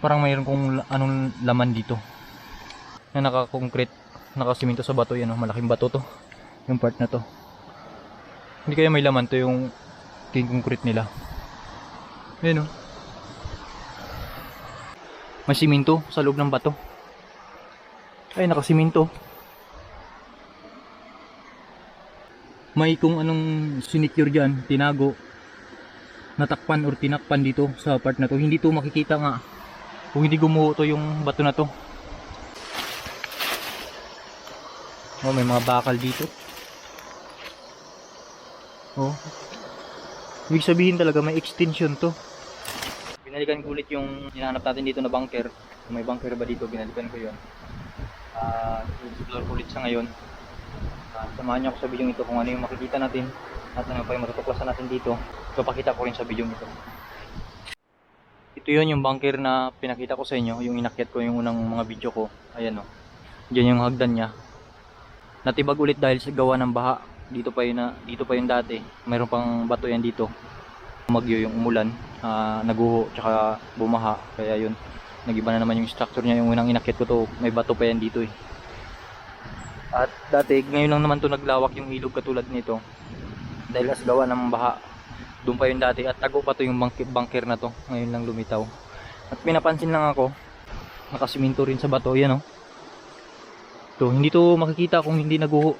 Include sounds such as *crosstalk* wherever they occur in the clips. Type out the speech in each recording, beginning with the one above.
Parang mayroon kung la- anong laman dito. Na naka-concrete, nakasimento sa bato yan, oh. malaking bato to. Yung part na to. Hindi kaya may laman to yung king concrete nila. Ayan oh. May simento sa loob ng bato. Ay, nakasimento. May kung anong sinicure dyan, tinago, natakpan or tinakpan dito sa part na to. Hindi to makikita nga kung hindi gumuho to yung bato na to. Oh, may mga bakal dito. Oh. Ibig sabihin talaga may extension to. Binalikan ko ulit yung hinahanap natin dito na bunker. Kung may bunker ba dito, binalikan ko yun. Ah, explore ko ulit sa ngayon. Ah, samahan niyo ako sa video ito kung ano yung makikita natin at ano pa yung matutuklasan natin dito. Papakita ko rin sa video ito. Ito yun yung bunker na pinakita ko sa inyo, yung inakyat ko yung unang mga video ko. Ayan o. Diyan yung hagdan niya. Natibag ulit dahil sa gawa ng baha. Dito pa yun na, dito pa yun dati. Mayroon pang bato yan dito. Magyo yung umulan, ah, naguho, tsaka bumaha. Kaya yun, nagiba na naman yung structure niya. Yung unang inakyat ko to, may bato pa yan dito eh. At dati, ngayon lang naman to naglawak yung ilog katulad nito. Dahil as gawa ng baha. Doon pa yun dati. At tago pa to yung bunker, na to. Ngayon lang lumitaw. At pinapansin lang ako, nakasiminto rin sa bato. Yan oh. To, hindi to makikita kung hindi naguho.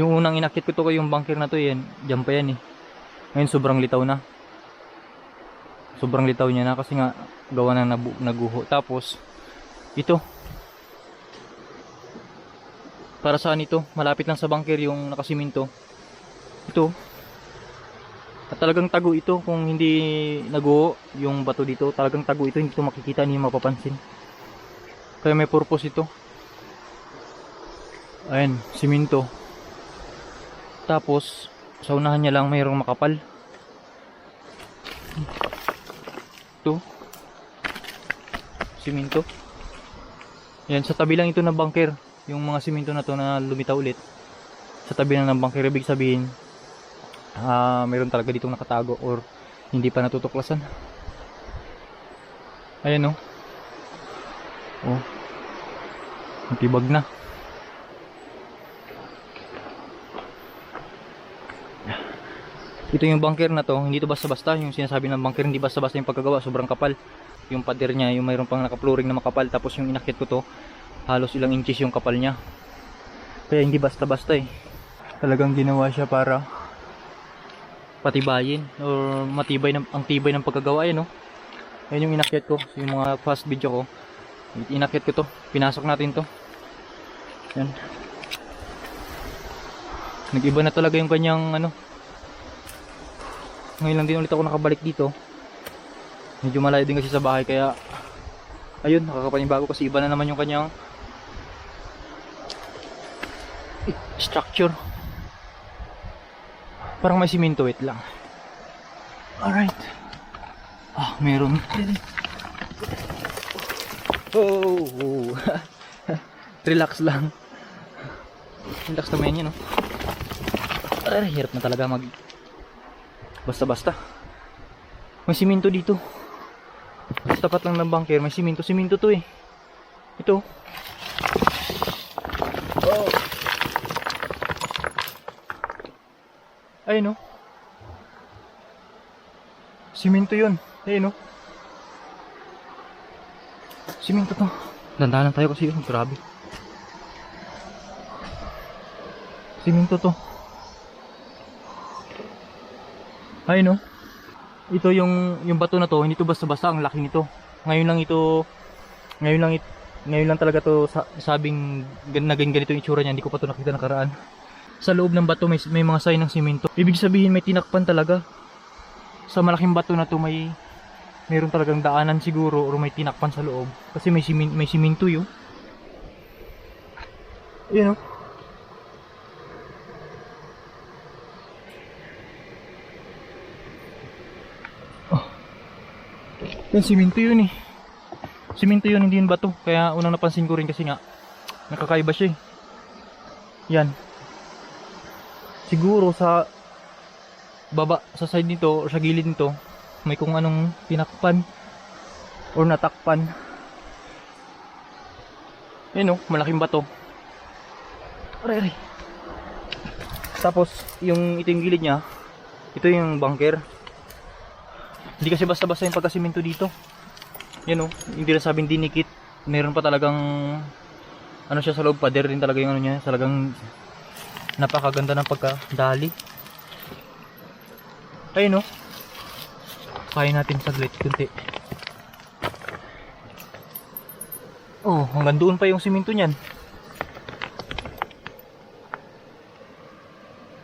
Yung unang inakit ko to yung bunker na to yan. Diyan pa yan eh. Ngayon sobrang litaw na. Sobrang litaw niya na kasi nga gawa na naguho. Tapos, ito, para saan ito? Malapit lang sa bunker yung nakasiminto. Ito. At talagang tago ito kung hindi naguho yung bato dito. Talagang tago ito, hindi ito makikita, hindi mapapansin. Kaya may purpose ito. Ayan, siminto. Tapos, sa unahan niya lang mayroong makapal. Ito. Siminto. Yan, sa tabi lang ito ng bunker. Yung mga siminto na to na lumitaw ulit. Sa tabi lang ng bunker, ibig sabihin, ah mayroon talaga ditong nakatago or hindi pa natutuklasan. Ayan oh. Oh. Matibag na. Ito yung bunker na to, hindi to basta-basta. Yung sinasabi ng bunker, hindi basta-basta yung pagkagawa. Sobrang kapal. Yung pader niya, yung mayroon pang naka-flooring na makapal. Tapos yung inakit ko to, halos ilang inches yung kapal niya. Kaya hindi basta-basta eh. Talagang ginawa siya para patibayin or matibay ng ang tibay ng pagkagawa yan no. Ayun yung inakyat ko, yung mga fast video ko. Inakyat ko to, pinasok natin to. Yan. Nag-iba na talaga yung kanyang ano. Ngayon lang din ulit ako nakabalik dito. Medyo malayo din kasi sa bahay kaya ayun, nakakapanibago kasi iba na naman yung kanyang structure. Parang may simento, wait lang. Alright. Ah, meron. Oh, oh. *laughs* Relax lang. Relax naman yan, no? Ay, hirap na talaga mag... Basta-basta. May simento dito. Sa tapat lang ng bunker, may simento. Simento to eh. Ito. Ayun no. Simento yun. Ayun no. Simento to. Dandanan tayo kasi yun. Grabe. Simento to. Ayun no. Ito yung yung bato na to, hindi to basta-basta ang laki nito. Ngayon lang ito ngayon lang it, ngayon lang talaga to sa, sabing naging ganito yung itsura niya, hindi ko pa to nakita nakaraan. Sa loob ng bato may, may mga sign ng simento. Ibig sabihin may tinakpan talaga. Sa malaking bato na to may meron talagang daanan siguro or may tinakpan sa loob kasi may simin, may siminto yun. Yun oh. Yan, siminto yun eh. Siminto yun, hindi yun bato. Kaya unang napansin ko rin kasi nga, nakakaiba siya eh. Yan. Siguro sa baba, sa side nito, or sa gilid nito, may kung anong tinakpan. or natakpan. Yun oh, malaking bato. Aray, aray. Tapos, yung ito yung gilid niya, ito yung bunker. Hindi kasi basta-basta yung pagkasiminto dito. Yan oh, hindi na sabing dinikit. Meron pa talagang ano siya sa loob, pader din talaga yung ano niya, talagang napakaganda ng pagkadali. Ayun oh. Kaya natin saglit kunti. Oh, hanggang doon pa yung siminto niyan.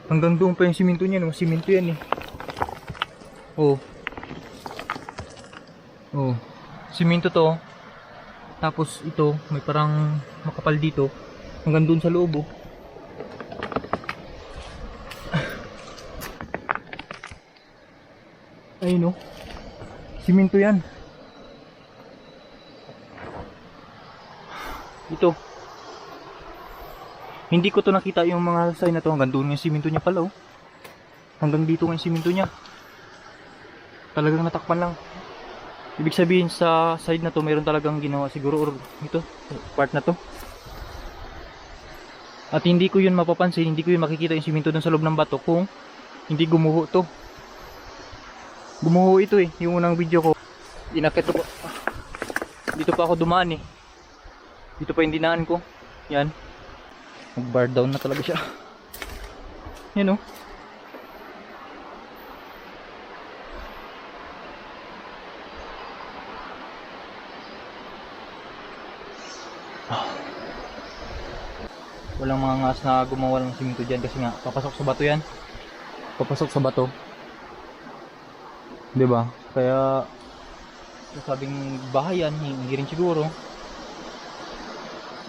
Hanggang doon pa yung siminto niyan, oh. Siminto yan eh. Oh. Oh. Siminto to. Tapos ito, may parang makapal dito. Hanggang doon sa loob oh. Ayun oh. Siminto yan. Ito. Hindi ko to nakita yung mga sign na to hanggang doon yung siminto niya pala oh. Hanggang dito yung siminto niya. Talagang natakpan lang. Ibig sabihin sa side na to mayroon talagang ginawa siguro or ito, part na to. At hindi ko yun mapapansin, hindi ko yun makikita yung siminto dun sa loob ng bato kung hindi gumuho to. Gumuho ito eh, yung unang video ko. Inakit ko. Dito pa ako dumaan eh. Dito pa yung dinaan ko. Yan. Mag-bar down na talaga siya. Yan oh. Walang mga ngas na gumawa ng simento dyan kasi nga papasok sa bato yan. Papasok sa bato. 'Di ba? Kaya sabing bahay yan, hindi rin siguro.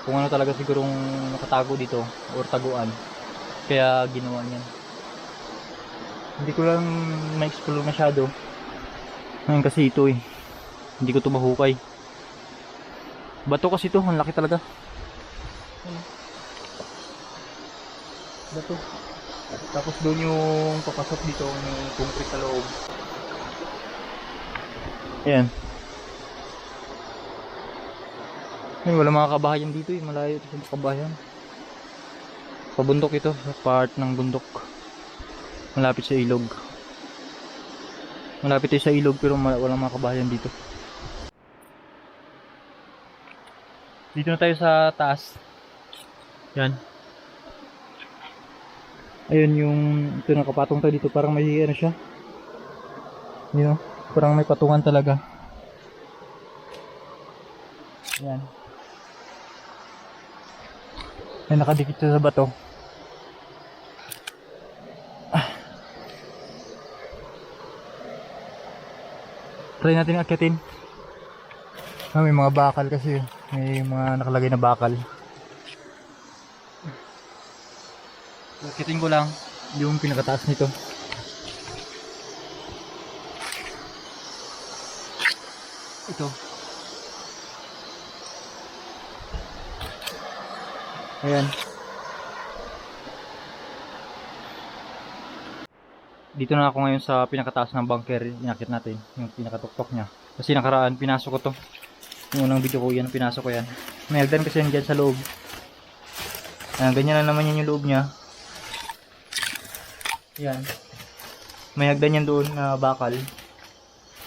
Kung ano talaga sigurong nakatago dito or taguan. Kaya ginawa niyan. Hindi ko lang ma-explore masyado. Ngayon kasi ito eh. Hindi ko to mahukay. Bato kasi to, ang laki talaga. Ano? Bato. Tapos doon yung papasok dito ng concrete sa loob. Ayan. Ay, wala mga kabahayan dito eh. Malayo ito sa kabahayan. Pabundok ito. Sa part ng bundok. Malapit sa ilog. Malapit ito sa ilog pero walang mga kabahayan dito. Dito na tayo sa taas. Yan. Ayun yung ito nakapatong tayo dito. Parang may ano siya. You know, parang may patungan talaga. Yan. Ay nakadikit sa bato. Ah. Try natin akitin. Ah, may mga bakal kasi. May mga nakalagay na bakal. Akitin ko lang yung pinakataas nito. Ito. Ayan. Dito na ako ngayon sa pinakataas ng bunker. Inakit natin yung pinakatuktok niya. Kasi nakaraan, pinasok ko to. Yung unang video ko, yan, pinasok ko yan. Hagdan kasi yan dyan sa loob. Ayan, ganyan na naman yan yung loob niya. Yan. May hagdan yan doon na bakal.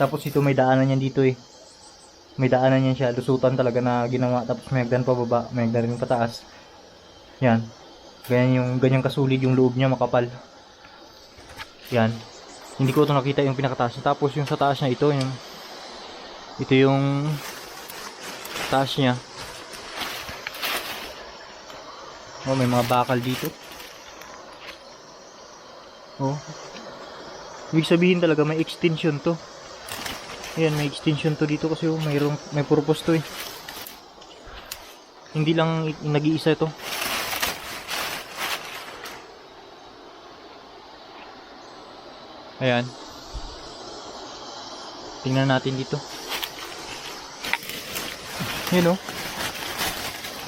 Tapos ito may daanan yan dito eh. May daanan yan siya. Lusutan talaga na ginawa. Tapos may hagdan pa baba. May hagdan rin pataas. Yan. Ganyan yung ganyan kasulid yung loob niya makapal. Yan. Hindi ko ito nakita yung pinakataas niya. Tapos yung sa taas niya ito yung ito yung taas niya. Oh, may mga bakal dito. Oh. Ibig sabihin talaga may extension to. Ayan, may extension to dito kasi oh, mayroong may purpose to eh. Hindi lang nag-iisa ito. Ayan. Tingnan natin dito. Yun oh.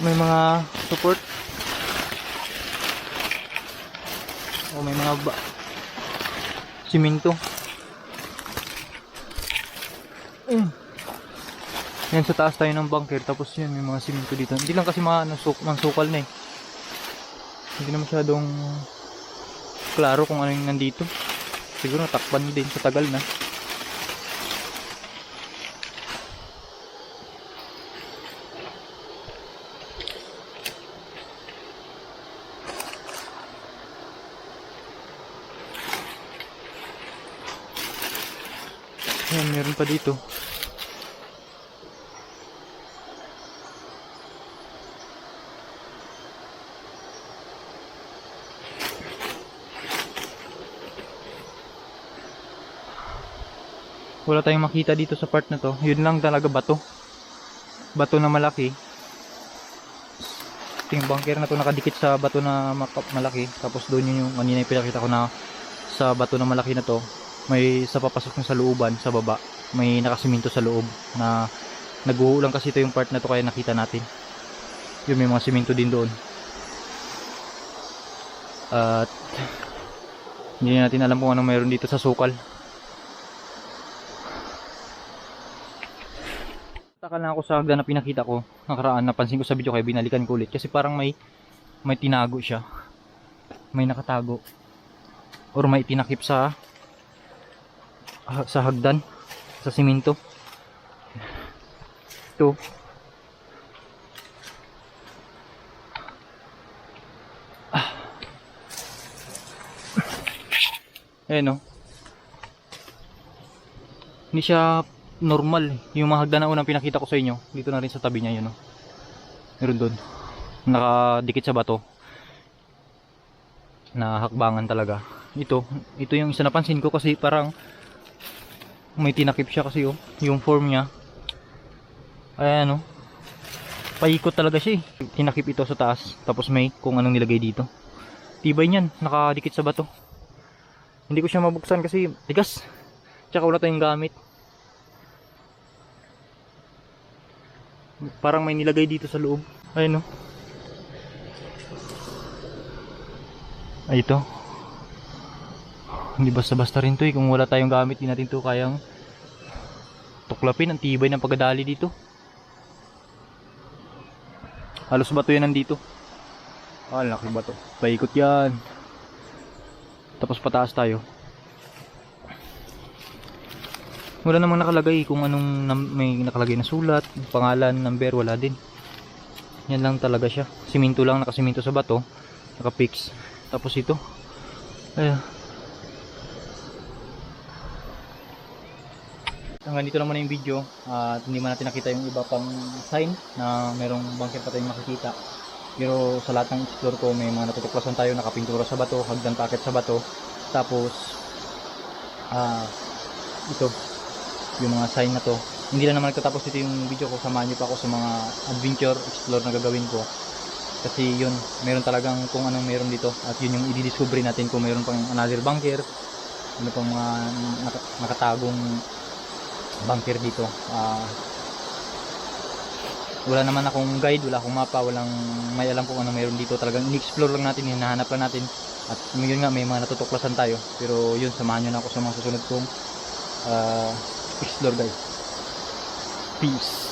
May mga support. O may mga ba siminto. Mm. Yan sa taas tayo ng bunker tapos yan may mga simento dito. Hindi lang kasi mga ano, suk mansukal na eh. Hindi na masyadong klaro kung ano yung nandito. Siguro natakpan din sa tagal na. Yan, meron pa dito. Wala tayong makita dito sa part na to. Yun lang talaga bato. Bato na malaki. Ito yung bunker na to nakadikit sa bato na malaki. Tapos doon yun yung kanina yung pinakita ko na sa bato na malaki na to. May sa papasok na sa looban, sa baba. May nakasiminto sa loob na naguho lang kasi ito yung part na to kaya nakita natin. Yun may mga siminto din doon. At hindi natin alam kung ano mayroon dito sa sukal. Taka lang ako sa hagdan na pinakita ko. Nakaraan, napansin ko sa video kaya binalikan ko ulit. Kasi parang may may tinago siya. May nakatago. Or may tinakip sa sa hagdan. Sa siminto. Ito. Ah. Ayan o. Hindi siya normal eh. Yung mga hagdan na unang pinakita ko sa inyo, dito na rin sa tabi niya yun. Oh. Meron doon. Nakadikit sa bato. Nahakbangan talaga. Ito, ito yung isa napansin ko kasi parang may tinakip siya kasi oh, yung form niya. Ayan oh. Paikot talaga siya eh. Tinakip ito sa taas, tapos may kung anong nilagay dito. Tibay niyan, nakadikit sa bato. Hindi ko siya mabuksan kasi tigas. Tsaka wala tayong gamit. Parang may nilagay dito sa loob. Ayun no. Ay ito. Hindi basta-basta rin to eh. Kung wala tayong gamit, di natin to kayang tuklapin. Ang tibay ng pagdadali dito. Halos bato yan nandito. Ah, laki bato. Paikot yan. Tapos pataas tayo. Wala namang nakalagay kung anong may nakalagay na sulat, pangalan, number, wala din. Yan lang talaga siya. Siminto lang, nakasiminto sa bato. Nakapix. Tapos ito. Ay. Hanggang dito naman na yung video. At hindi man natin nakita yung iba pang sign na merong bunker pa tayong makikita. Pero sa lahat ng explore ko, may mga natutuklasan tayo, nakapintura sa bato, hagdan packet sa bato. Tapos, ah, ito, yung mga sign na to. Hindi lang naman nagtatapos dito yung video ko. Samahan nyo pa ako sa mga adventure, explore na gagawin ko. Kasi yun, meron talagang kung anong meron dito. At yun yung i-discover natin kung meron pang another bunker. Ano pang mga nak- nakatagong bunker dito. Ah, wala naman akong guide, wala akong mapa, walang may alam kung ano meron dito. Talagang in-explore lang natin, hinahanap lang natin. At yun nga, may mga natutuklasan tayo. Pero yun, samahan nyo na ako sa mga susunod kong ah, explore guys. Peace.